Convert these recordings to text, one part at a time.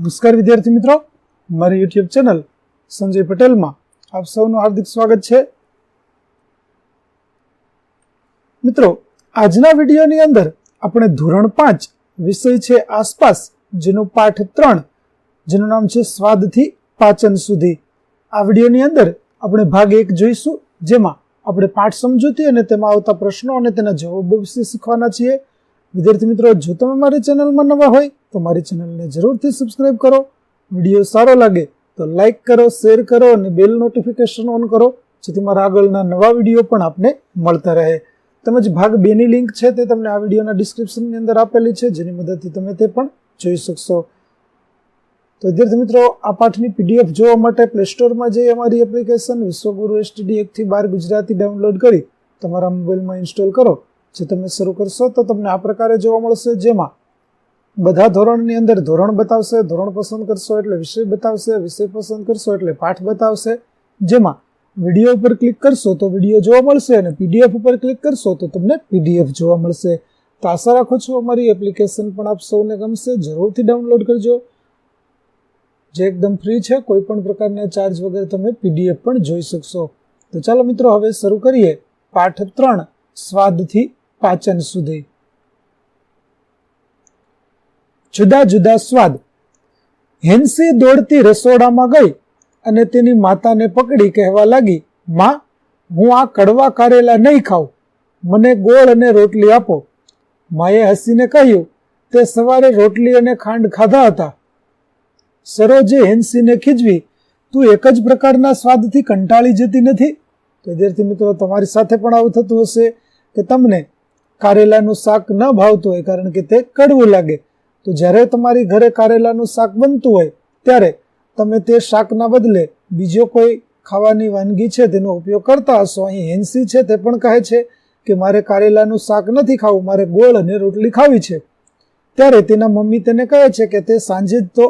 નમસ્કાર વિદ્યાર્થી મિત્રો. મારી યુટ્યુબ ચેનલ સંજય પટેલમાં આપ સૌનું હાર્દિક સ્વાગત છે. મિત્રો, આજના વિડીયોની અંદર આપણે ધોરણ પાંચ વિષય છે આસપાસ, જેનો પાઠ ત્રણ, જેનું નામ છે સ્વાદથી પાચન સુધી. આ વિડીયોની અંદર આપણે ભાગ એક જોઈશું, જેમાં આપણે પાઠ સમજૂતી અને તેમાં આવતા પ્રશ્નો અને તેના જવાબો વિશે શીખવાના છીએ. વિદ્યાર્થી મિત્રો, જો તમે મારી ચેનલમાં નવા હોય તો મારી ચેનલને જરૂરથી સબસ્ક્રાઇબ કરો. વીડિયો સારો લાગે તો લાઇક કરો શેર કરો અને બેલ નોટિફિકેશન ઓન કરો, જેથી મારા આગળના નવા વીડિયો પણ આપને મળતા રહે. તેમજ ભાગ બેની લિંક છે તે તમને આ વિડીયોના ડિસ્ક્રિપ્શનની અંદર આપેલી છે, જેની મદદથી તમે તે પણ જોઈ શકશો. તો વિદ્યાર્થી મિત્રો, આ પાઠની પીડીએફ જોવા માટે પ્લે સ્ટોરમાં જઈ અમારી એપ્લિકેશન વિશ્વગુરુ એસટીડી એકથી બાર ગુજરાતી ડાઉનલોડ કરી તમારા મોબાઈલમાં ઇન્સ્ટોલ કરો. જે તમે શરૂ કરશો તો તમને આ પ્રકારે જોવા મળશે, જેમાં બધા ધોરણની અંદર ધોરણ બતાવશે, ધોરણ પસંદ કરશો એટલે વિષય બતાવશે, વિષય પસંદ કરશો એટલે પાઠ બતાવશે. જેમાં વીડિયો ઉપર ક્લિક કરશો તો વીડિયો જોવા મળશે અને પીડીએફ ઉપર ક્લિક કરશો તો તમને પીડીએફ જોવા મળશે. તો આશા રાખું છું અમારી એપ્લિકેશન પણ આપ સૌને ગમશે. જરૂરથી ડાઉનલોડ કરજો. જે એકદમ ફ્રી છે, કોઈ પણ પ્રકારના ચાર્જ વગર તમે પીડીએફ પણ જોઈ શકશો. તો ચાલો મિત્રો, હવે શરૂ કરીએ. પાઠ ત્રણ, સ્વાદથી પાચન સુધી. જુદા જુદા સ્વાદ. હેન્સી દોડતી રસોડામાં ગઈ અને તેની માતાને પકડી કહેવા લાગી, માં, હું આ કડવા કારેલા નહીં ખાઉં. મને ગોળ અને રોટલી આપો. માએ હસીને કહ્યું, તે સવારે રોટલી અને ખાંડ ખાધા હતા. સરોજે હેન્સીને ખીજવી, તું એક જ પ્રકારના સ્વાદથી કંટાળી જતી નથી? તો વિદ્યાર્થી મિત્રો, તમારી સાથે પણ આવું થતું હશે કે તમને કારેલાનું શાક ન ભાવતું હોય કારણ કે તે કડવું લાગે. તો જ્યારે તમારી ઘરે કારેલાનું શાક બનતું હોય, ત્યારે તમે તે શાકના બદલે બીજો કોઈ ખાવાની વાનગી છે તેનો ઉપયોગ કરતા હશો. અહીં હેન્સી છે તે પણ કહે છે કે મારે કારેલાનું શાક નથી ખાવું, મારે ગોળ અને રોટલી ખાવી છે. ત્યારે તેના મમ્મી તેને કહે છે કે તે સાંજે જ તો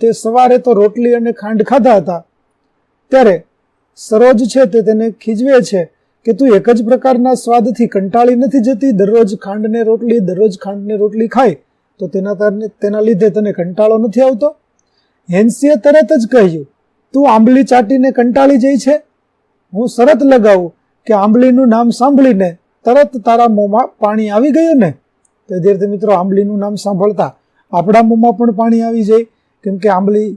તે સવારે તો રોટલી અને ખાંડ ખાધા હતા. ત્યારે સરોજ છે તે તેને ખીજવે છે કે તું એક જ પ્રકારના સ્વાદથી કંટાળી નથી જતી? દરરોજ ખાંડને રોટલી, દરરોજ ખાંડને રોટલી ખાય. તો તેના તારને તેના લીધે તને કંટાળો નથી આવતો? હેન્સીએ તરત જ કહ્યું, તું આંબલી ચાટીને કંટાળી જાય છે? હું શરત લગાવું કે આંબલીનું નામ સાંભળીને તરત તારા મોંમાં પાણી આવી ગયું ને? તો વિદ્યાર્થી મિત્રો, આંબલીનું નામ સાંભળતા આપણા મોંમાં પણ પાણી આવી જાય. કેમ કે આંબલી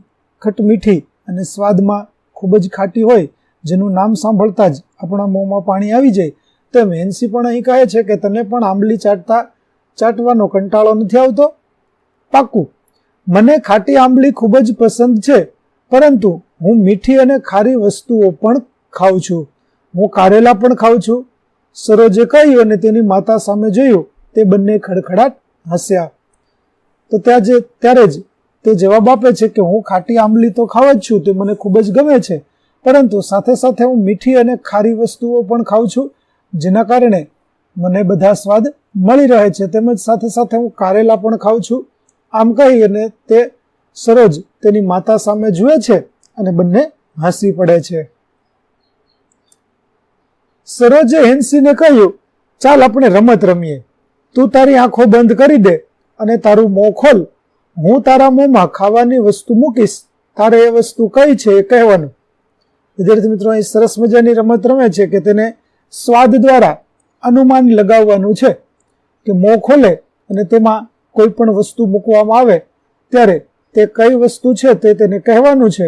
ખટ મીઠી અને સ્વાદમાં ખૂબ જ ખાટી હોય, જેનું નામ સાંભળતા જ આપણા મોંમાં પાણી આવી જાય. તેમ હેન્સી પણ અહીં કહે છે કે તને પણ આંબલી ચાટતા ચાટવાનો કંટાળો નથી આવતો? પાકું મને ખાટી આંબલી ખૂબ જ પસંદ છે, પરંતુ હું મીઠી અને ખારી વસ્તુઓ પણ ખાઉં છું. હું કારેલા પણ ખાઉં છું. સરોજે કહ્યું અને તેની માતા સામે જોયું. તે બંને ખડખડાટ હસ્યા. તો ત્યાં જે, ત્યારે જ તે જવાબ આપે છે કે હું ખાટી આંબલી તો ખાવ જ છું, તે મને ખૂબ જ ગમે છે, પરંતુ સાથે સાથે હું મીઠી અને ખારી વસ્તુઓ પણ ખાઉં છું, જેના કારણે મને બધા સ્વાદ મળી રહે છે. તેમજ સાથે સાથે હું કારેલા પણ ખાઉં છું. આમ કહી અને તે સરોજ તેની માતા સામે જુએ છે અને બંને હસી પડે છે. સરોજે હેન્સીને કહ્યું, ચાલ આપણે રમત રમીએ. તું તારી આંખો બંધ કરી દે અને તારું મોં ખોલ. હું તારા મોંમાં ખાવાની વસ્તુ મૂકીશ. તારે એ વસ્તુ કઈ છે એ કહેવાનું. વિદ્યાર્થી મિત્રો, અહીં સરસ મજાની રમત રમે છે કે તેને સ્વાદ દ્વારા અનુમાન લગાવવાનું છે કે મોં ખોલે અને તેમાં કોઈ પણ વસ્તુ મૂકવામાં આવે, ત્યારે તે કઈ વસ્તુ છે તે તેને કહેવાનું છે.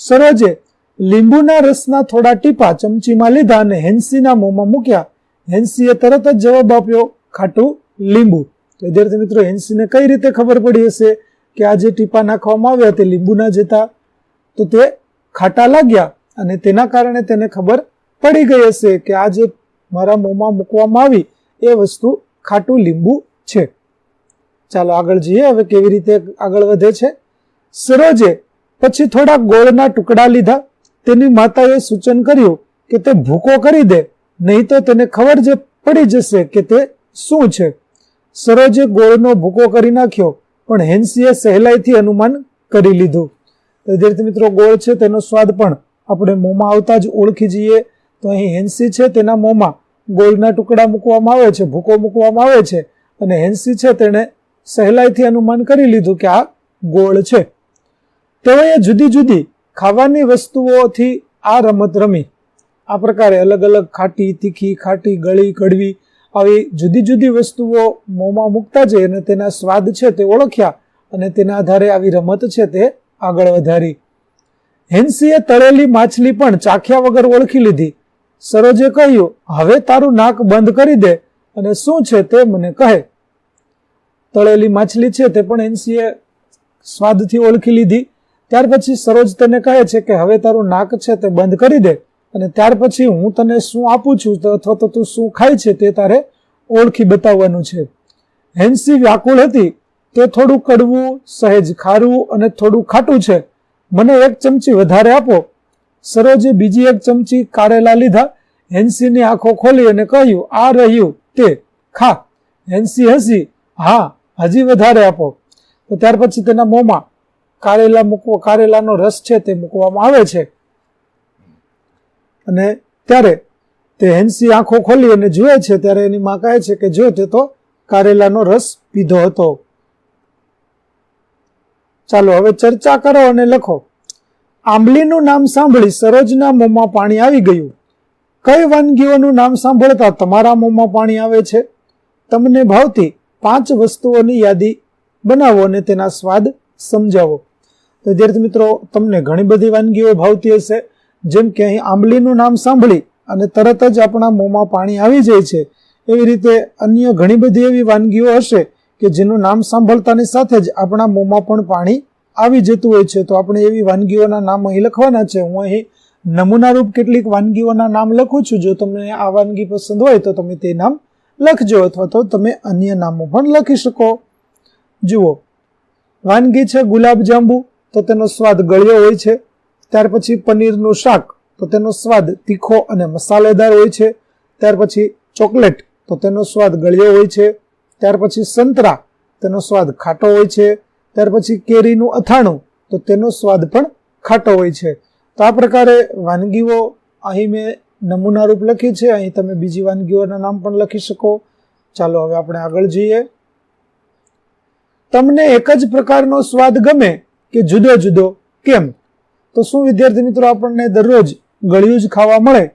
સરોજે લીંબુના રસના થોડા ટીપા ચમચીમાં લીધા અને હેન્સીના મોંમાં મૂક્યા. હેન્સીએ તરત જ જવાબ આપ્યો, ખાટું લીંબુ. વિદ્યાર્થી મિત્રો, હેન્સીને કઈ રીતે ખબર પડી હશે કે આ જે ટીપા નાખવામાં આવ્યા તે લીંબુના જતા તો તે ખાટા લાગ્યા અને તેના કારણે તેને ખબર પડી ગઈ હશે કે આ જે મારા મોંમાં મૂકવામાં આવી એ વસ્તુ ખાટું લીંબુ છે. ચાલો આગળ જઈએ. હવે કેવી રીતે આગળ વધે છે? સરોજે પછી થોડા ગોળના ટુકડા લીધા. તેની માતાએ સૂચન કર્યું કે તે ભૂકો કરી દે, નહીં તો તેને ખબર જ પડી જશે કે તે શું છે. સરોજે ગોળનો ભૂકો કરી નાખ્યો, પણ હેન્સીએ સહેલાઈથી અનુમાન કરી લીધું. વિદ્યાર્થી મિત્રો, ગોળ છે તેનો સ્વાદ પણ આપણે મોંમાં આવતા જ ઓળખી જઈએ. તો અહીં હેન્સી છે તેના મોંમાં. ગોળના ટુકડા મૂકવામાં આવે છે, ભૂકો મૂકવામાં આવે છે અને હેન્સી છે તેણે સહેલાઈથી અનુમાન કરી લીધું કે આ ગોળ છે. તેઓએ જુદી જુદી ખાવાની વસ્તુઓથી આ રમત રમી. આ પ્રકારે અલગ અલગ ખાટી, તીખી, ખાટી, ગળી, કડવી આવી જુદી જુદી વસ્તુઓ મોંમાં મૂકતા જઈ અને તેના સ્વાદ છે તે ઓળખ્યા અને તેના આધારે આવી રમત છે તે આગળ વધારી. હેન્સીએ તળેલી માછલી પણ ચાખ્યા વગર ઓળખી લીધી. સરોજે કહ્યું, હવે તારું નાક બંધ કરી દે અને શું છે તે મને કહે. તળેલી માછલી છે તે પણ એનસીએ સ્વાદથી ઓળખી લીધી. ત્યાર પછી સરોજ તને કહે છે કે હવે તારું નાક છે તે બંધ કરી દે અને ત્યાર પછી હું તને શું આપું છું અથવા તો તું શું ખાય છે તે તારે ઓળખી બતાવવાનું છે. હેન્સી વ્યાકુળ હતી. તે થોડું કડવું, સહેજ ખારું અને થોડું ખાટું છે. મને એક ચમચી વધારે આપો. સરોજે બીજી એક ચમચી કારેલા લીધા. હેન્સીની આંખો ખોલી અને કહ્યું, આ રહ્યું તે. ખા. હેન્સી હસી હા, હજી વધારે આપો. તો ત્યાર પછી તેના મોંમાં કારેલા મૂકવો, કારેલાનો રસ છે તે મૂકવામાં આવે છે. અને ત્યારે તે હેન્સી આંખો ખોલી અને જુએ છે, ત્યારે એની માં કહે છે કે, જો તે તો કારેલાનો રસ પીધો હતો. ચાલો, હવે ચર્ચા કરો અને લખો. આંબલીનું નામ સાંભળી સરોજના મોંમાં પાણી આવી ગયું. કઈ વાનગીઓનું નામ સાંભળતા તમારા મોંમાં પાણી આવે છે? તમને ભાવતી પાંચ વસ્તુઓની યાદી બનાવો અને તેના સ્વાદ સમજાવો. વિદ્યાર્થી મિત્રો, તમને ઘણી બધી વાનગીઓ ભાવતી હશે. જેમ કે અહીં આંબલીનું નામ સાંભળી અને તરત જ આપણા મોંમાં પાણી આવી જાય છે. એવી રીતે અન્ય ઘણી બધી એવી વાનગીઓ હશે કે જેનું નામ સાંભળતાની સાથે જ આપણા મોંમાં પણ પાણી આવી જતું હોય છે, તો આપણે એવી વાનગીઓના નામ અહીં લખવાના છે. હું અહીં નમૂનારૂપ કેટલીક વાનગીઓના નામ લખું છું. જો તમને આ વાનગી પસંદ હોય, તો તમે તે નામ લખજો અથવા તો તમે અન્ય નામો પણ લખી શકો. જુઓ, વાનગી છે ગુલાબ જાંબુ તો તેનો સ્વાદ ગળ્યો હોય છે. ત્યાર પછી પનીરનું શાક, તો તેનો સ્વાદ તીખો અને મસાલેદાર હોય છે. ત્યાર પછી ચોકલેટ, તો તેનો સ્વાદ ગળ્યો હોય છે. ત્યાર પછી સંતરા, તેનો સ્વાદ ખાટો હોય છે. ત્યાર પછી કેરીનું અથાણું, તો તેનો સ્વાદ પણ ખાટો હોય છે. તો આ પ્રકારે વાનગીઓ અહીં મેં નમૂનારૂપ લખી છે. અહીં તમે બીજી વાનગીઓના નામ પણ લખી શકો. ચાલો હવે આપણે આગળ જઈએ. તમને એક જ પ્રકારનો સ્વાદ ગમે કે જુદો જુદો કેમ? તો શું વિદ્યાર્થી મિત્રો આપણને દરરોજ ગળ્યું જ ખાવા મળે?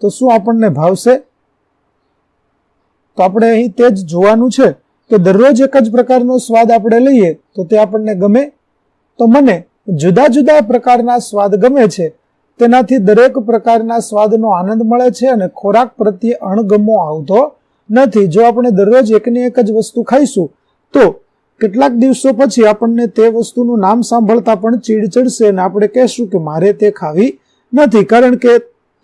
તો શું આપણને ભાવશે? તો આપણે અહીં તે જ જોવાનું છે. કે દરરોજ એક જ પ્રકારનો સ્વાદ આપણે લઈએ તો તે આપણને ગમે. તો મને જુદા જુદા પ્રકારના સ્વાદ ગમે છે. તેનાથી દરેક પ્રકારના સ્વાદનો આનંદ મળે છે અને ખોરાક પ્રત્યે અણગમો આવતો નથી. જો આપણે દરરોજ એકની એક જ વસ્તુ ખાઈશું, તો કેટલાક દિવસો પછી આપણને તે વસ્તુનું નામ સાંભળતા પણ ચીડ ચડશે અને આપણે કહેશું કે મારે તે ખાવી નથી. કારણ કે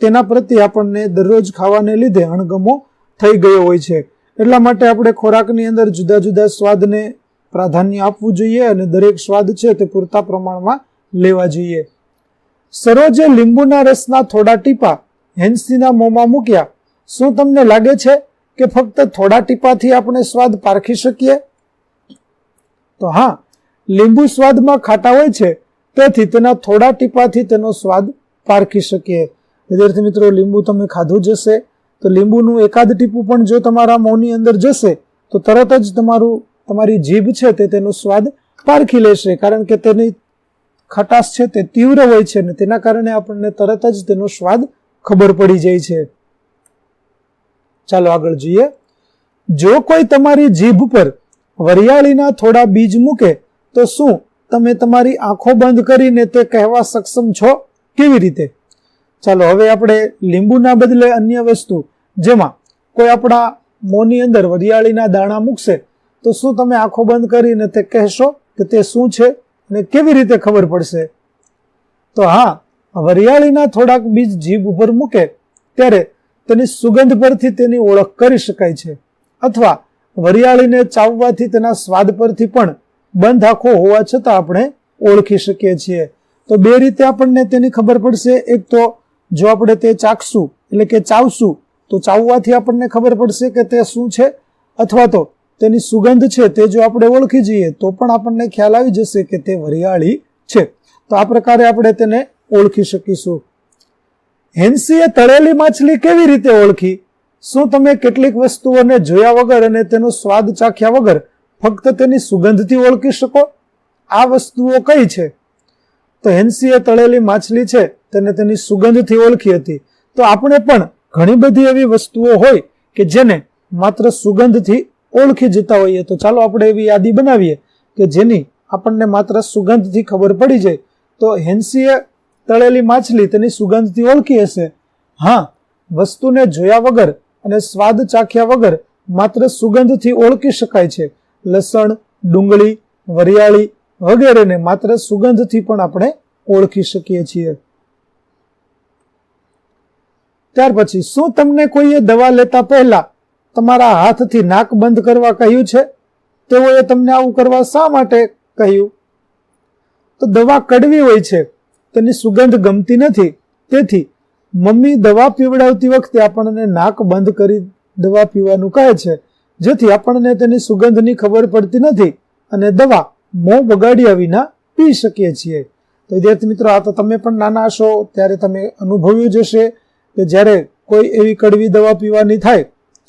તેના પ્રત્યે આપણને દરરોજ ખાવાને લીધે અણગમો થઈ ગયો હોય છે. એટલા માટે આપણે ખોરાકની અંદર જુદા જુદા સ્વાદને પ્રાધાન્ય આપવું જોઈએ અને દરેક સ્વાદ છે તે પૂરતા પ્રમાણમાં લેવા જોઈએ. સરોજે લીંબુના રસના થોડા ટીપા હેન્સીના મોંમાં મૂક્યા. શું તમને લાગે છે કે ફક્ત થોડા ટીપાથી આપણે સ્વાદ પારખી શકીએ? તો હા, લીંબુ સ્વાદમાં ખાટા હોય છે, તેથી તેના થોડા ટીપાથી તેનો સ્વાદ પારખી શકીએ. વિદ્યાર્થી મિત્રો, લીંબુ તમે ખાધું જશે તો લીંબુનું એકાદ ટીપું પણ જો તમારા મોંની અંદર જશે, તો તરત જ તમારું, તમારી જીભ છે તે તેનો સ્વાદ પારખી લેશે, કારણ કે તેની ખટાશ છે તે તીવ્ર હોય છે અને તેના કારણે આપણને તરત જ તેનો સ્વાદ ખબર પડી જાય છે. ચાલો આગળ જોઈએ. જો કોઈ તમારી જીભ પર વરિયાળીના થોડા બીજ મૂકે, તો શું તમે તમારી આંખો બંધ કરીને તે કહેવા સક્ષમ છો? કેવી રીતે? ચાલો, હવે આપણે લીંબુના બદલે અન્ય વસ્તુ જેમાં કોઈ આપણા મોંની અંદર વરિયાળીના દાણા મૂકશે, તો શું તમે આંખો બંધ કરીને તે કહેશો કે તે શું છે અને કેવી રીતે ખબર પડશે? તો હા, વરિયાળીના થોડાક બીજ જીભ ઉપર મૂકે, ત્યારે તેની સુગંધ પરથી તેની ઓળખ કરી શકાય છે. અથવા વરિયાળીને ચાવવાથી તેના સ્વાદ પરથી પણ બંધ આંખો હોવા છતાં આપણે ઓળખી શકીએ છીએ. તો બે રીતે આપણને તેની ખબર પડશે. એક તો જો આપણે તે ચાખશું, એટલે કે ચાવશું તો ચાવવાથી આપણને ખબર પડશે કે તે શું છે, અથવા તો તેની સુગંધ છે તે જો આપણે ઓળખી જઈએ, તો પણ આપણને ખ્યાલ આવી જશે કે તે વરિયાળી છે. તો આ પ્રકારે આપણે તેને ઓળખી શકીશું. હેન્સીએ તળેલી માછલી કેવી રીતે ઓળખી? શું તમે કેટલીક વસ્તુઓને જોયા વગર અને તેનો સ્વાદ ચાખ્યા વગર ફક્ત તેની સુગંધથી ઓળખી શકો? આ વસ્તુઓ કઈ છે? તો હેન્સીએ તળેલી માછલી છે, તેને તેની સુગંધથી ઓળખી હતી. તો આપણે પણ ઘણી બધી એવી વસ્તુઓ હોય કે જેને માત્ર સુગંધથી ઓળખી જતા હોઈએ. તો ચાલો આપણે એવી યાદી બનાવીએ કે જેની આપણને માત્ર સુગંધથી ખબર પડી જાય. તો હેન્સીએ તળેલી માછલી તેની સુગંધથી ઓળખી હશે. હા, વસ્તુને જોયા વગર અને સ્વાદ ચાખ્યા વગર માત્ર સુગંધથી ઓળખી શકાય છે. લસણ, ડુંગળી, વરિયાળી વગેરેને માત્ર સુગંધથી પણ આપણે ઓળખી શકીએ છીએ. ત્યાર પછી શું તમને કોઈએ દવા લેતા પહેલા તમારા હાથથી નાક બંધ કરવા કહ્યું છે? તેઓએ તમને આવું કરવા શા માટે કહ્યું? તો દવા કડવી હોય છે, તેની સુગંધ ગમતી નથી. તેથી મમ્મી દવા પીવડાવતી વખતે આપણને નાક બંધ કરી દવા પીવાનું કહે છે, જેથી આપણને તેની સુગંધની ખબર પડતી નથી અને દવા મોં બગાડ્યા વિના પી શકીએ છીએ. તો વિદ્યાર્થી મિત્રો, આ તો તમે પણ નાના હશો, ત્યારે તમે અનુભવ્યું જ હશે. કે જ્યારે કોઈ એવી કડવી દવા પીવાની થાય,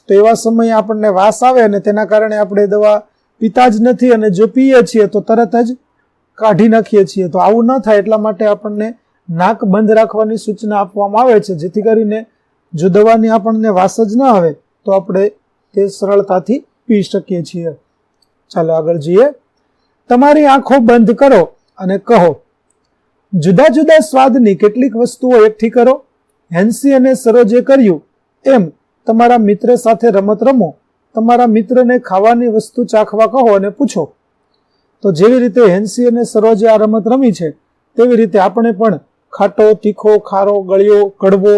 તો એવા સમયે આપણને વાસ આવે અને તેના કારણે આપણે દવા પીતા જ નથી અને જો પીએ છીએ તો તરત જ કાઢી નાખીએ છીએ. તો આવું ન થાય એટલા માટે આપણને નાક બંધ રાખવાની સૂચના આપવામાં આવે છે. જેથી કરીને જો દવાની આપણને વાસ જ ન આવે, તો આપણે તે સરળતાથી પી શકીએ છીએ. ચાલો આગળ જઈએ. તમારી આંખો બંધ કરો અને કહો, જુદા જુદા સ્વાદની કેટલીક વસ્તુઓ એકઠી કરો. હેન્સી અને સરોજે કર્યું, એમ તમારા મિત્ર સાથે રમત રમો, તમારા મિત્રને ખાવાની વસ્તુ ચાખવા કહો અને પૂછો. તો જેવી રીતે હેન્સી અને સરોજે આ રમત રમી છે, તેવી રીતે આપણે પણ ખાટો, તીખો, ખારો, ગળ્યો, કડવો,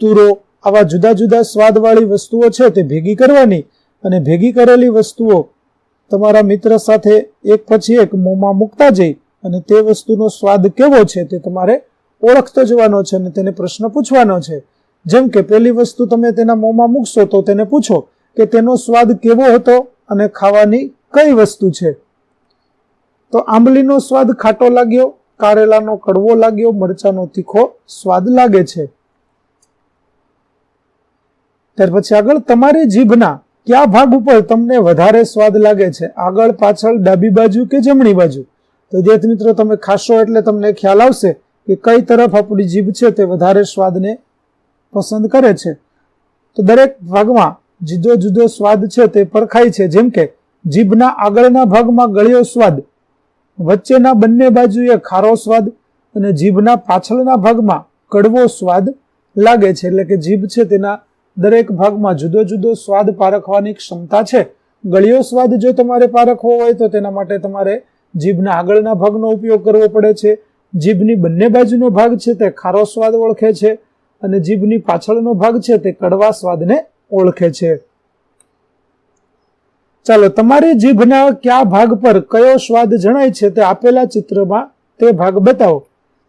તુરો, આવા જુદા જુદા સ્વાદવાળી વસ્તુઓ છે તે ભેગી કરવાની અને ભેગી કરેલી વસ્તુઓ તમારા મિત્ર સાથે એક પછી એક મોંમાં મૂકતા જઈ અને તે વસ્તુનો સ્વાદ કેવો છે તે તમારે ઓળખતો જવાનો છે અને તેને પ્રશ્ન પૂછવાનો છે. જેમ કે પેલી વસ્તુ તમે તેના મોંમાં મૂકશો તો તેને પૂછો કે તેનો સ્વાદ કેવો હતો અને ખાવાની કઈ વસ્તુ છે. તો આંબલીનો સ્વાદ ખાટો લાગ્યો, કારેલાનો કડવો લાગ્યો, મરચાનો તીખો સ્વાદ લાગે છે. ત્યાર પછી આગળ તમારી જીભના કયા ભાગ ઉપર તમને વધારે સ્વાદ લાગે છે? આગળ, પાછળ, ડાબી બાજુ કે જમણી બાજુ? તો વિદ્યાર્થી મિત્રો, તમે ખાશો એટલે તમને ખ્યાલ આવશે કે કઈ તરફ આપણી જીભ છે તે વધારે સ્વાદને પસંદ કરે છે? તો દરેક ભાગમાં જુદો જુદો સ્વાદ છે તે પરખાય છે. જેમ કે જીભના આગળના ભાગમાં ગળ્યો સ્વાદ, વચ્ચેના બંને બાજુએ ખારો સ્વાદ અને જીભના પાછળના ભાગમાં કડવો સ્વાદ લાગે છે. એટલે કે જીભ છે તેના દરેક ભાગમાં જુદો જુદો સ્વાદ પારખવાની ક્ષમતા છે. ગળ્યો સ્વાદ જો તમારે પારખવો હોય તો તેના માટે તમારે જીભના આગળના ભાગનો ઉપયોગ કરવો પડે છે. જીભની બંને બાજુનો ભાગ છે તે ખારો સ્વાદ ઓળખે છે અને જીભની પાછળનો ભાગ છે તે કડવા સ્વાદને ઓળખે છે. ચાલો, તમારી જીભના કયા ભાગ પર કયો સ્વાદ જણાય છે તે આપેલા ચિત્રમાં તે ભાગ બતાવો.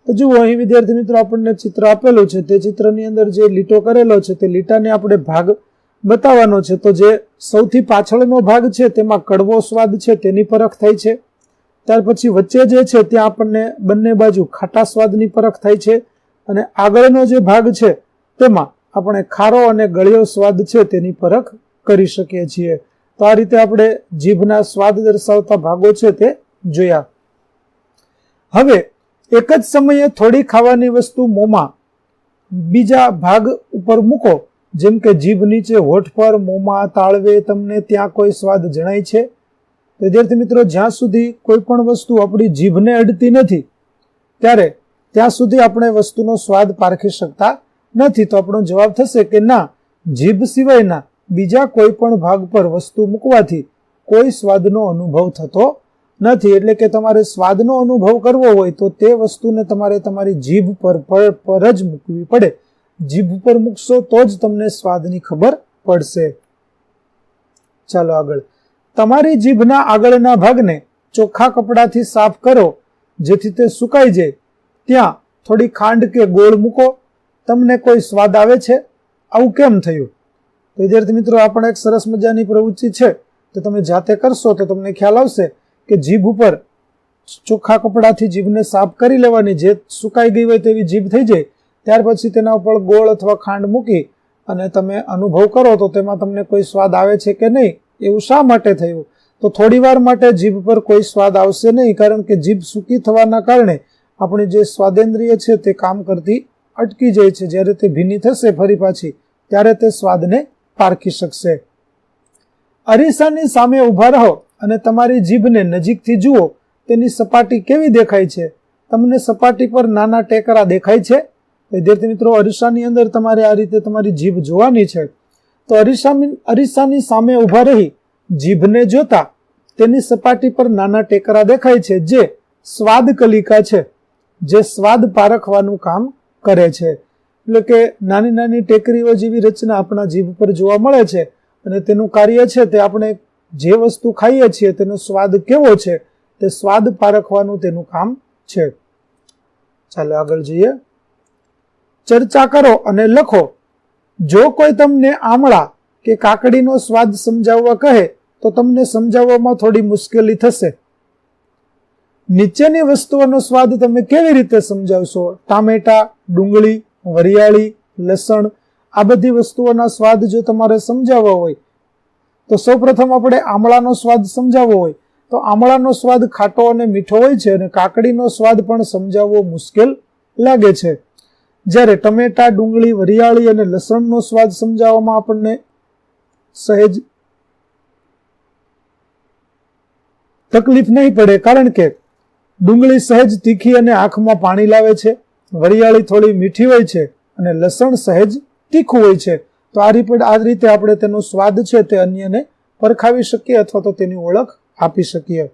તો જુઓ, અહીં વિદ્યાર્થી મિત્રો, આપણને ચિત્ર આપેલું છે. તે ચિત્રની અંદર જે લીટો કરેલો છે તે લીટાને આપણે ભાગ બતાવવાનો છે. તો જે સૌથી પાછળનો ભાગ છે તેમાં કડવો સ્વાદ છે તેની પરખ થાય છે. ત્યાર પછી વચ્ચે જે છે ત્યાં આપણને બંને બાજુ ખાટા સ્વાદની પરખ થાય છે અને આગળનો જે ભાગ છે તેમાં આપણે ખારો અને ગળ્યો સ્વાદ છે તેની પરખ કરી શકીએ છીએ. તો આ રીતે આપણે જીભના સ્વાદ દર્શાવતા ભાગો છે તે જોયા. હવે એક જ સમયે થોડી ખાવાની વસ્તુ મોંમાં બીજા ભાગ ઉપર મૂકો, જેમ કે જીભ નીચે હોઠ પર મોંમાં તાળવે, તમને ત્યાં કોઈ સ્વાદ જણાય છે? વિદ્યાર્થી મિત્રો, જ્યાં સુધી કોઈ પણ વસ્તુ આપણી જીભને અડતી નથી, ત્યારે ત્યાં સુધી આપણે વસ્તુનો સ્વાદ પારખી શકતા નથી. તો આપણો જવાબ થશે કે ના, જીભ સિવાયના બીજા કોઈ પણ ભાગ પર વસ્તુ મૂકવાથી કોઈ સ્વાદનો અનુભવ થતો નથી. એટલે કે તમારે સ્વાદનો અનુભવ કરવો હોય તો તે વસ્તુને તમારે તમારી જીભ પર પર જ મૂકવી પડે. જીભ પર મૂકશો તો જ તમને સ્વાદની ખબર પડશે. ચાલો આગળ. તમારી જીભના આગળના ભાગને ચોખ્ખા કપડાથી સાફ કરો, જેથી તે સુકાઈ જાય. ત્યાં થોડી ખાંડ કે ગોળ મૂકો. તમને કોઈ સ્વાદ આવે છે? આવું કેમ થયું? તો વિદ્યાર્થી મિત્રો, આ પણ એક સરસ મજાની પ્રવૃત્તિ છે. તો તમે જાતે કરશો તો તમને ખ્યાલ આવશે કે જીભ ઉપર ચોખ્ખા કપડાથી જીભને સાફ કરી લેવાની જે સુકાઈ ગઈ હોય તેવી જીભ થઈ જાય. ત્યાર પછી તેના ઉપર ગોળ અથવા ખાંડ મૂકી અને તમે અનુભવ કરો તો તેમાં તમને કોઈ સ્વાદ આવે છે કે નહીં. એવું શા માટે થયું? તો થોડી વાર માટે જીભ પર કોઈ સ્વાદ આવશે નહીં, કારણ કે જીભ સૂકી થવાના કારણે આપણી જે સ્વાદેન્દ્રિય છે તે કામ કરતી અટકી જાય છે. જ્યારે તે ભીની થશે ફરી પાછી, ત્યારે તે સ્વાદને પારખી શકશે. અરીસાની સામે ઊભા રહો અને તમારી જીભને નજીકથી જુઓ. તેની સપાટી કેવી દેખાય છે? તમને સપાટી પર નાના ટેકરા દેખાય છે? વિદ્યાર્થી મિત્રો, અરીસાની અંદર તમારે આ રીતે તમારી જીભ જોવાની છે. તો અરીસામી અરીસાની સામે ઊભા રહી જીભને જોતા તેની સપાટી પર નાના ટેકરા દેખાય છે, જે સ્વાદ કલિકા છે, જે સ્વાદ પારખવાનું કામ કરે છે. એટલે કે નાની નાની ટેકરીઓ જેવી રચના આપણા જીભ પર જોવા મળે છે અને તેનું કાર્ય છે તે આપણે જે વસ્તુ ખાઈએ છીએ તેનો સ્વાદ કેવો છે તે સ્વાદ પારખવાનું તેનું કામ છે. ચાલો આગળ જઈએ. ચર્ચા કરો અને લખો જો કોઈ તમને આમળા કે કાકડીનો સ્વાદ સમજાવવા કહે, તો તમને સમજાવવામાં થોડી મુશ્કેલી થશે. નીચેની વસ્તુઓનો સ્વાદ તમે કેવી રીતે સમજાવશો? ટામેટા, ડુંગળી, વરિયાળી, લસણ, આ બધી વસ્તુઓના સ્વાદ જો તમારે સમજાવવા હોય, તો સૌપ્રથમ આપણે આમળાનો સ્વાદ સમજાવવો હોય. તો આમળાનો સ્વાદ ખાટો અને મીઠો હોય છે અને કાકડીનો સ્વાદ પણ સમજાવવો મુશ્કેલ લાગે છે. જ્યારે ટમેટા, ડુંગળી, વરિયાળી અને લસણનો સ્વાદ સમજાવવામાં આપણને સહેજ તકલીફ નહીં પડે, કારણ કે ડુંગળી સહેજ તીખી અને આંખમાં પાણી લાવે છે, વરિયાળી થોડી મીઠી હોય છે અને લસણ સહેજ તીખું હોય છે. તો આ રીતે આ રીતે આપણે તેનો સ્વાદ છે તે અન્યને પરખાવી શકીએ અથવા તો તેની ઓળખ આપી શકીએ.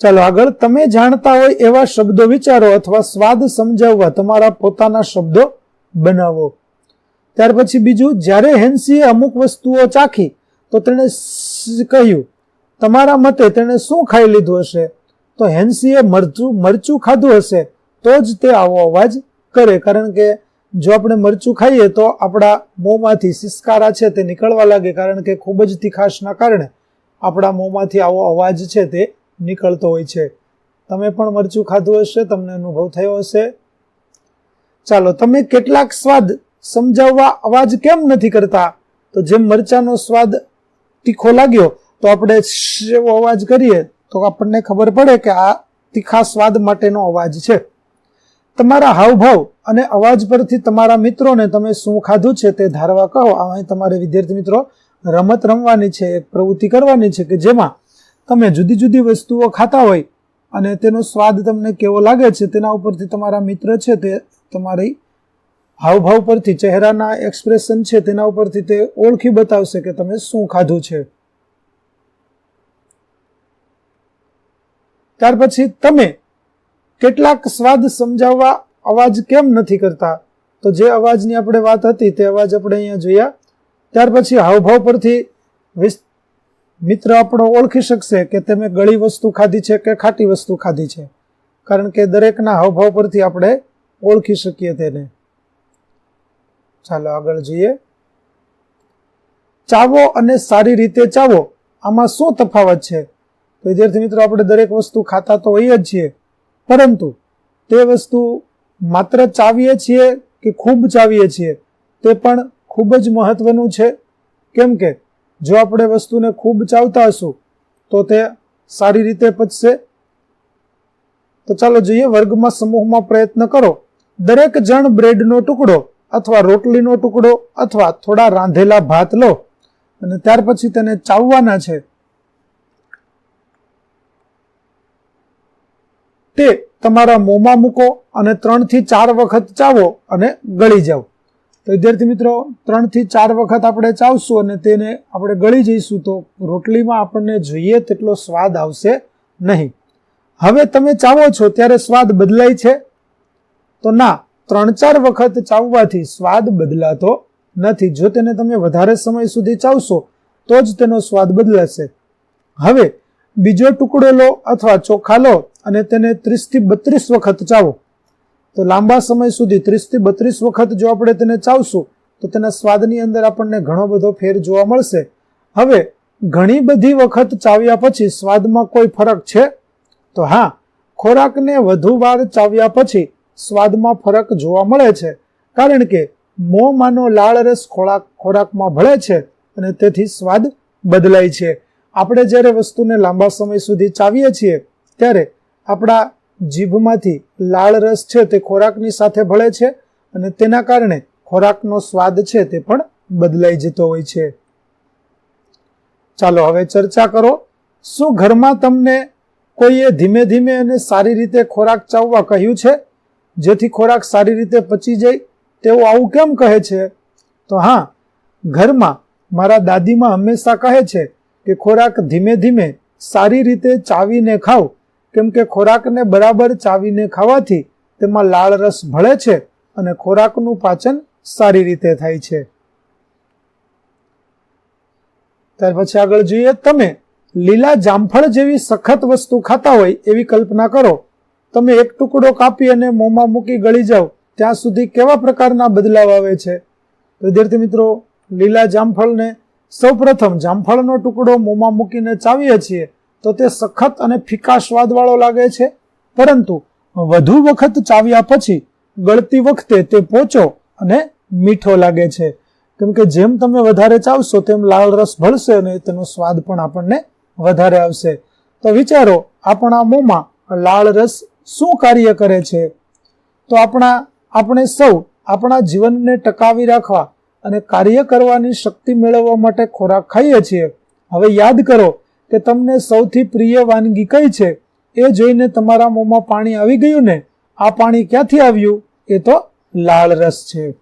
ચાલો આગળ તમે જાણતા હોય એવા શબ્દો વિચારો અથવા સ્વાદ સમજાવવા તમારા પોતાના શબ્દો બનાવો. ત્યાર પછી બીજું, જ્યારે હેન્સીએ અમુક વસ્તુઓ ચાખી, તો તેણે કહ્યું, તમારા મતે તેણે શું ખાઈ લીધું હશે? તો હેન્સીએ મરચું મરચું ખાધું હશે, તો જ તે આવો અવાજ કરે. કારણ કે જો આપણે મરચું ખાઈએ, તો આપણા મોંમાંથી સિસકારા છે તે નીકળવા લાગે. કારણ કે ખૂબ જ તીખાશના કારણે આપણા મોંમાંથી આવો અવાજ છે તે નીકળતો હોય છે. તમે પણ મરચું ખાધું હશે, તમને અનુભવ થયો હશે. ચાલો, તમે કેટલાક સ્વાદ સમજાવવા અવાજ કેમ નથી કરતા? તો જેમ મરચાનો સ્વાદ તીખો લાગ્યો, તો આપણે એવો અવાજ કરીએ. તો આપણને ખબર પડે કે આ તીખા સ્વાદ માટેનો અવાજ છે. તમારા હાવભાવ અને અવાજ પરથી તમારા મિત્રોને તમે શું ખાધું છે તે ધારવા કહો. અહીં તમારે વિદ્યાર્થી મિત્રો રમત રમવાની છે, એક પ્રવૃત્તિ કરવાની છે કે જેમાં તમે જુદી જુદી વસ્તુઓ ખાતા હોય અને તેનો સ્વાદ તમને કેવો લાગે છે તેના ઉપરથી તમારા મિત્ર છે તે તમારી હાવભાવ પરથી, ચહેરાના એક્સપ્રેશન છે તેના ઉપરથી તે ઓળખી બતાવશે કે તમે શું ખાધું છે. ત્યાર પછી તમે કેટલાક સ્વાદ સમજાવવા અવાજ કેમ નથી કરતા? તો જે અવાજની આપણે વાત હતી તે અવાજ આપણે અહીંયા જોયા. ત્યાર પછી હાવભાવ પરથી મિત્ર આપણો ઓળખી શકશે કે તમે ગળી વસ્તુ ખાધી છે કે ખાટી વસ્તુ ખાધી છે. કારણ કે દરેકના હાવભાવ પરથી આપણે ઓળખી શકીએ તેને. ચાલો આગળ જઈએ. ચાવો અને સારી રીતે ચાવો. આમાં શું તફાવત છે? તો વિદ્યાર્થી મિત્રો, આપણે દરેક વસ્તુ ખાતા તો હોઈએ જ છીએ. પરંતુ તે વસ્તુ માત્ર ચાવીએ છીએ કે ખૂબ ચાવીએ છીએ તે પણ ખૂબ જ મહત્વનું છે. કેમ કે જો આપણે વસ્તુને ખૂબ ચાવતા હશું, તો તે સારી રીતે પચશે. તો ચાલો જોઈએ, વર્ગમાં સમૂહમાં પ્રયત્ન કરો. દરેક જણ બ્રેડનો ટુકડો અથવા રોટલીનો ટુકડો અથવા થોડા રાંધેલા ભાત લો અને ત્યાર પછી તેને ચાવવાના છે. તે તમારા મોંમાં મૂકો અને ત્રણથી ચાર વખત ચાવો અને ગળી જાઓ. તો વિદ્યાર્થી મિત્રો, ત્રણથી ચાર વખત આપણે ચાવશું અને તેને આપણે ગળી જઈશું તો રોટલીમાં આપણને જોઈએ તેટલો સ્વાદ આવશે નહીં. હવે તમે ચાવો છો ત્યારે સ્વાદ બદલાય છે? તો ના, ત્રણ ચાર વખત ચાવવાથી સ્વાદ બદલાતો નથી. જો તેને તમે વધારે સમય સુધી ચાવશો, તો જ તેનો સ્વાદ બદલાશે. હવે, બીજો ટુકડો લો અથવા ચોખા લો અને તેને ત્રીસથી બત્રીસ વખત ચાવો. તો લાંબા સમય સુધી ત્રીસથી બત્રીસ વખત જો આપણે તેને ચાવશું, તો તેના સ્વાદની અંદર આપણને ઘણો બધો ફેર જોવા મળશે. હવે, ઘણી બધી વખત ચાવ્યા પછી સ્વાદમાં કોઈ ફરક છે? તો હા, ખોરાકને વધુ વાર ચાવ્યા પછી સ્વાદમાં ફરક જોવા મળે છે. કારણ કે, મોંમાંનો લાળ રસ ખોરાક, ખોરાકમાં ભળે છે અને તેથી સ્વાદ બદલાય છે. આપણે જ્યારે વસ્તુને લાંબા સમય સુધી ચાવીએ છીએ, ત્યારે આપણા જીભમાંથી લાળ રસ છે તે ખોરાકની સાથે ભળે છે અને તેના કારણે ખોરાકનો સ્વાદ છે તે પણ બદલાઈ જતો હોય છે. ચાલો હવે ચર્ચા કરો, શું ઘરમાં તમને કોઈએ ધીમે ધીમે અને સારી રીતે ખોરાક ચાવવા કહ્યું છે? જેથી ખોરાક સારી રીતે પચી જાય તેવું આવું કેમ કહે છે? તો હા, ઘરમાં મારા દાદીમાં હંમેશા કહે છે કે ખોરાક ધીમે ધીમે સારી રીતે ચાવીને ખાવ કેમ કે ખોરાકને બરાબર ચાવીને ખાવાથી તેમાં લાળ રસ ભળે છે અને ખોરાકનું પાચન સારી રીતે થાય છે. ત્યાર પછી આગળ જોઈએ તમે લીલા જામફળ જેવી સખત વસ્તુ ખાતા હોય એવી કલ્પના કરો. તમે એક ટુકડો કાપી અને મોંમાં મૂકી ગળી જાઓ, ત્યાં સુધી કેવા પ્રકારના બદલાવ આવે છે? વિદ્યાર્થી મિત્રો, લીલા જામફળને સૌપ્રથમ જામફળનો ટુકડો મોંમાં મૂકીને ચાવીએ છીએ. તો તે સખત અને ફીકા સ્વાદવાળો લાગે છે. પરંતુ વધુ વખત ચાવ્યા પછી ગળતી વખતે તે પોચો અને મીઠો લાગે છે. કેમ કે જેમ તમે વધારે ચાવશો તેમ લાલ રસ ભળશે અને તેનો સ્વાદ પણ આપણને વધારે આવશે. તો વિચારો, આપણા મોંમાં લાળ રસ શું કાર્ય કરે છે? તો આપણા, આપણે સૌ આપણા જીવનને ટકાવી રાખવા અને કાર્ય કરવાની શક્તિ મેળવવા માટે ખોરાક ખાઈએ છીએ. હવે યાદ કરો કે તમને સૌથી પ્રિય વાનગી કઈ છે? એ જોઈને તમારા મોંમાં પાણી આવી ગયું ને, આ પાણી ક્યાંથી આવ્યું? એ તો લાળ રસ છે.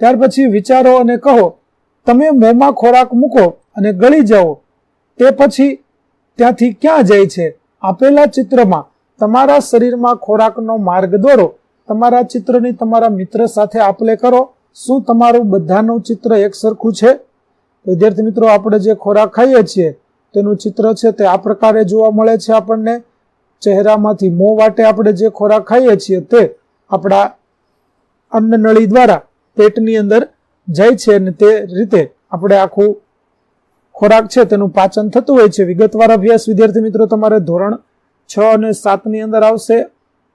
ત્યાર પછી વિચારો અને કહો, તમે મોંમાં ખોરાક મૂકો અને ગળી જાઓ. તે પછી ત્યાંથી ક્યાં જાય છે? આપેલા ચિત્રમાં તમારા શરીરમાં ખોરાકનો માર્ગ દોરો. તમારા ચિત્રની તમારા મિત્ર સાથે આપલે કરો. શું તમારું બધાનું ચિત્ર એક સરખું છે? વિદ્યાર્થી મિત્રો, આપણે જે ખોરાક ખાઈએ છીએ, તેનું ચિત્ર છે તે આ પ્રકારે જોવા મળે છે આપણને. ચહેરામાંથી મોં વાટે આપણે જે ખોરાક ખાઈએ છીએ તે આપણા અન્નનળી દ્વારા પેટની અંદર જાય છે અને તે રીતે આપણે આખું ખોરાક છે તેનું પાચન થતું હોય છે. વિગતવાર અભ્યાસ વિદ્યાર્થી મિત્રો, તમારે ધોરણ છ અને સાતની અંદર આવશે.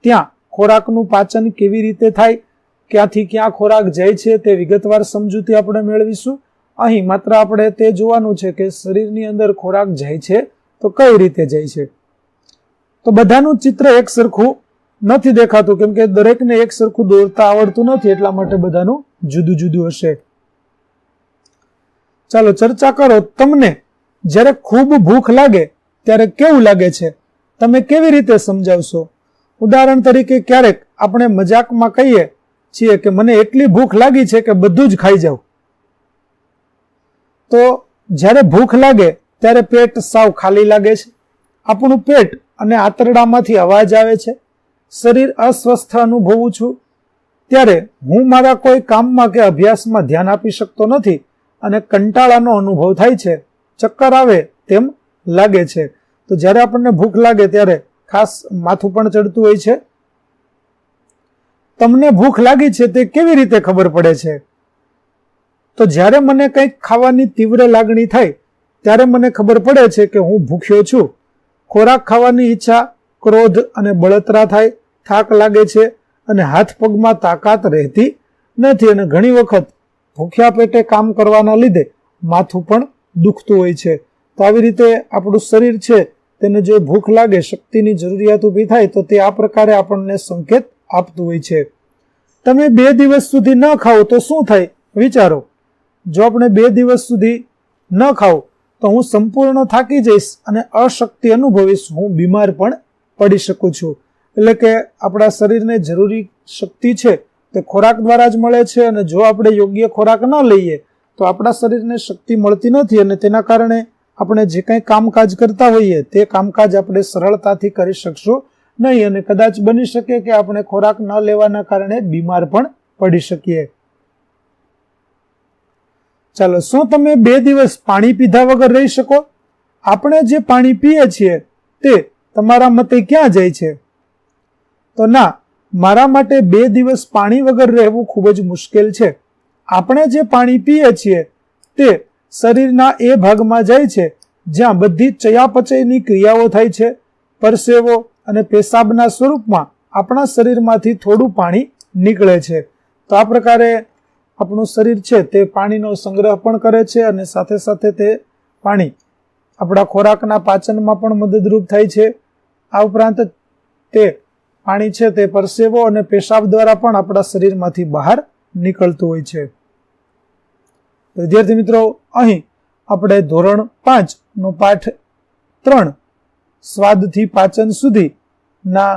ત્યાં ખોરાકનું પાચન કેવી રીતે થાય, ક્યાંથી ક્યાં ખોરાક જાય છે તે વિગતવાર સમજૂતી આપણે મેળવીશું. અહીં માત્ર આપણે તે જોવાનું છે કે શરીરની અંદર ખોરાક જાય છે તો કઈ રીતે જાય છે? તો બધાનું ચિત્ર એક સરખું નથી દેખાતું, કેમ કે દરેકને એક સરખું દોરતા આવડતું નથી, એટલા માટે બધાનું જુદું જુદું હશે. ચાલો ચર્ચા કરો, તમને જ્યારે ખૂબ ભૂખ લાગે, ત્યારે કેવું લાગે છે? તમે કેવી રીતે સમજાવશો? ઉદાહરણ તરીકે ક્યારેક આપણે મજાકમાં કહીએ છીએ કે મને એટલી ભૂખ લાગી છે કે બધું જ ખાઈ જાઉં. તો જ્યારે ભૂખ લાગે, ત્યારે પેટ સાવ ખાલી લાગે છે. આપણું પેટ અને આંતરડામાંથી અવાજ આવે છે. શરીર અસ્વસ્થ અનુભવું છું. ત્યારે હું મારા કોઈ કામમાં કે અભ્યાસમાં ધ્યાન આપી શકતો નથી અને કંટાળાનો અનુભવ થાય છે. ચક્કર આવે તેમ લાગે છે. તો જ્યારે આપણને ભૂખ લાગે ત્યારે ખાસ માથું પણ ચડતું હોય છે. તમને ભૂખ લાગી છે તે કેવી રીતે ખબર પડે છે? તો જ્યારે મને કંઈક ખાવાની તીવ્ર લાગણી થાય, ત્યારે મને ખબર પડે છે કે હું ભૂખ્યો છું. ખોરાક ખાવાની ઈચ્છા, ક્રોધ અને બળતરા થાય, થાક લાગે છે અને હાથ પગમાં તાકાત રહેતી નથી અને ઘણી વખત ભૂખ્યા પેટે કામ કરવાના લીધે માથું પણ દુખતું હોય છે. તો આવી રીતે આપણું શરીર છે, તેને જો ભૂખ લાગે, શક્તિની જરૂરિયાત ઊભી થાય, તો તે આ પ્રકારે આપણને સંકેત આપતું હોય છે. તમે બે દિવસ સુધી ન ખાઓ તો શું થાય? વિચારો. જો આપણે બે દિવસ સુધી ન ખાવ, તો હું સંપૂર્ણ થાકી જઈશ અને અશક્તિ અનુભવીશ. હું બીમાર પણ પડી શકું છું. એટલે કે આપણા શરીરને જરૂરી શક્તિ છે તે ખોરાક દ્વારા જ મળે છે અને જો આપણે યોગ્ય ખોરાક ન લઈએ, તો આપણા શરીરને શક્તિ મળતી નથી અને તેના કારણે આપણે જે કંઈ કામકાજ કરતા હોઈએ, તે કામકાજ આપણે સરળતાથી કરી શકશું નહીં અને કદાચ બની શકે કે આપણે ખોરાક ન લેવાના કારણે બીમાર પણ પડી શકીએ. ચાલો, શું તમે બે દિવસ પાણી પીધા વગર રહી શકો? આપણે જે પાણી પીએ છીએ, તે તમારા મતે ક્યાં જાય છે? તો ના, મારા માટે બે દિવસ પાણી વગર રહેવું ખૂબ જ મુશ્કેલ છે. આપણે જે પાણી પીએ છીએ, તે શરીરના એ ભાગમાં જાય છે, જ્યાં બધી ચયાપચયની ક્રિયાઓ થાય છે. પરસેવો અને પેશાબના સ્વરૂપમાં આપણા શરીરમાંથી થોડું પાણી નીકળે છે. તો આ પ્રકારે આપણું શરીર છે તે પાણીનો સંગ્રહ પણ કરે છે અને સાથે સાથે તે પાણી આપણા ખોરાકના પાચનમાં પણ મદદરૂપ થાય છે. આ ઉપરાંત તે પાણી છે તે પરસેવો અને પેશાબ દ્વારા પણ આપણા શરીરમાંથી બહાર નીકળતું હોય છે. વિદ્યાર્થી મિત્રો, અહીં આપણે ધોરણ પાંચ નો પાઠ ત્રણ સ્વાદથી પાચન સુધી ના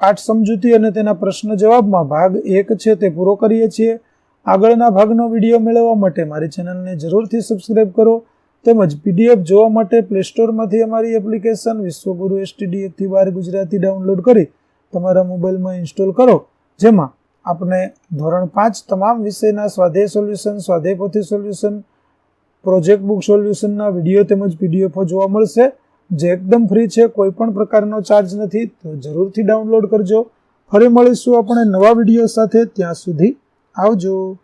પાઠ સમજૂતી અને તેના પ્રશ્ન જવાબમાં ભાગ એક છે તે પૂરો કરીએ છીએ. આગળના ભાગનો વીડિયો મેળવવા માટે મારી ચેનલને જરૂરથી સબસ્ક્રાઇબ કરો તેમજ પીડીએફ જોવા માટે પ્લે સ્ટોરમાંથી અમારી એપ્લિકેશન વિશ્વગુરુ એસટીડીએફથી બાર ગુજરાતી ડાઉનલોડ કરી તમારા મોબાઈલમાં ઇન્સ્ટોલ કરો. જેમાં આપણે ધોરણ પાંચ તમામ વિષયના સ્વાધ્યાય સોલ્યુશન સ્વાધ્યાય સોલ્યુશન પ્રોજેક્ટ બુક સોલ્યુશનના વીડિયો તેમજ પીડીએફો જોવા મળશે. જે એકદમ ફ્રી છે, કોઈ પણ પ્રકારનો ચાર્જ નથી, તો જરૂરથી ડાઉનલોડ કરજો. ફરી મળીશું આપણે નવા વીડિયો સાથે. ત્યાં સુધી આવજો.